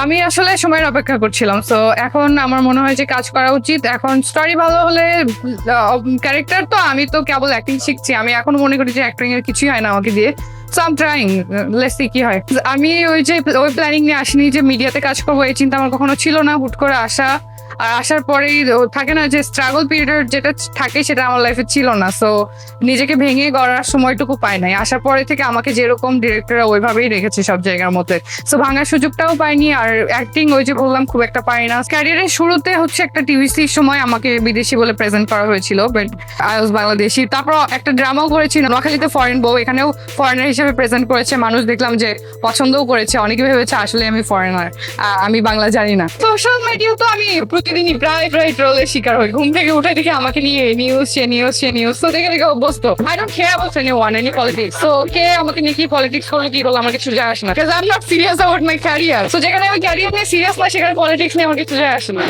আমি আসলে সময়ের অপেক্ষা করছিলাম তো এখন আমার মনে হয় যে কাজ করা উচিত। এখন স্টোরি ভালো হলে ক্যারেক্টার তো আমি তো কেবল অ্যাক্টিং শিখছি। আমি এখন মনে করি যে অ্যাক্টিং এর কিছুই হয় না আমাকে দিয়ে। সো সি কি হয়। আমি ওই যে, ওই প্ল্যানিং নিয়ে আসিনি যে মিডিয়াতে কাজ করব, এই চিন্তা আমার কখনো ছিল না। হুট করে আসা আর আসার পরেই থাকে না যে স্ট্রাগল পিরিয়ড যেটা থাকে সেটা আমার লাইফে ছিল না। সো নিজেকে ভেঙে গড়ার সময়টুকু পাই নাই। আসার পরে থেকে আমাকে যেরকম ডিরেক্টররা ওইভাবেই রেখেছে সব জায়গার মধ্যে। সো ভাঙার সুযোগটাও পাইনি আর অ্যাক্টিং ওই যে বললাম খুব একটা পাই না। ক্যারিয়ারের শুরুতে হচ্ছে একটা টিভিসির সময় আমাকে বিদেশি বলে প্রেজেন্ট করা হয়েছিল বাট আই ওয়াজ বাংলাদেশি। তারপর একটা ড্রামাও করেছি নোয়াখালীতে ফরেন বউ, এখানেও ফরেনার হিসেবে প্রেজেন্ট করেছে। মানুষ দেখলাম যে পছন্দও করেছে অনেকে ভেবেছে আসলে আমি ফরেনার আমি বাংলা জানি না। সোশ্যাল মিডিয়া তো আমি প্রতিদিনই প্রায় প্রায় ট্রলের শিকার হয় ঘুম থেকে উঠে দেখে আমাকে নিয়ে নিউজ সে নিউজ সে নিউজ তো দেখে দেখে অভ্যস্ত। I don't care about anyone any politics so কে আমাকে নিয়ে কি পলিটিক্স করলে কি করল আমার কিছু যায় আসে না। Because I am not serious about my career so যেখানে আমি ক্যারিয়ার নিয়ে সিরিয়াস না, সেখানে পলিটিক্স নিয়ে আমার কিছু যায় আসে না।